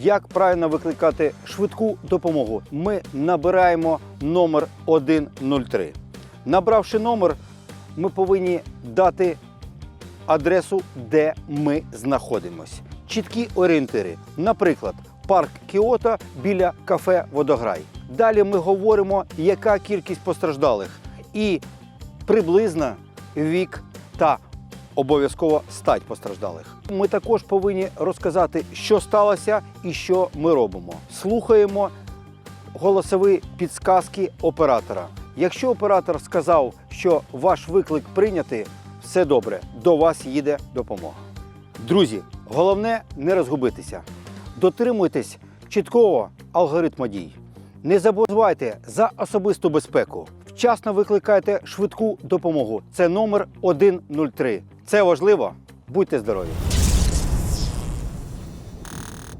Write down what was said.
Як правильно викликати швидку допомогу? Ми набираємо номер 103. Набравши номер, ми повинні дати адресу, де ми знаходимось. Чіткі орієнтири. Наприклад, парк Кіото біля кафе Водограй. Далі ми говоримо, яка кількість постраждалих і приблизна вік та обов'язково стать постраждалих. Ми також повинні розказати, що сталося і що ми робимо. Слухаємо голосові підсказки оператора. Якщо оператор сказав, що ваш виклик прийнятий, все добре, до вас їде допомога. Друзі, головне не розгубитися. Дотримуйтесь чіткого алгоритму дій. Не забувайте за особисту безпеку. Вчасно викликайте швидку допомогу. Це номер 103. Це важливо. Будьте здорові!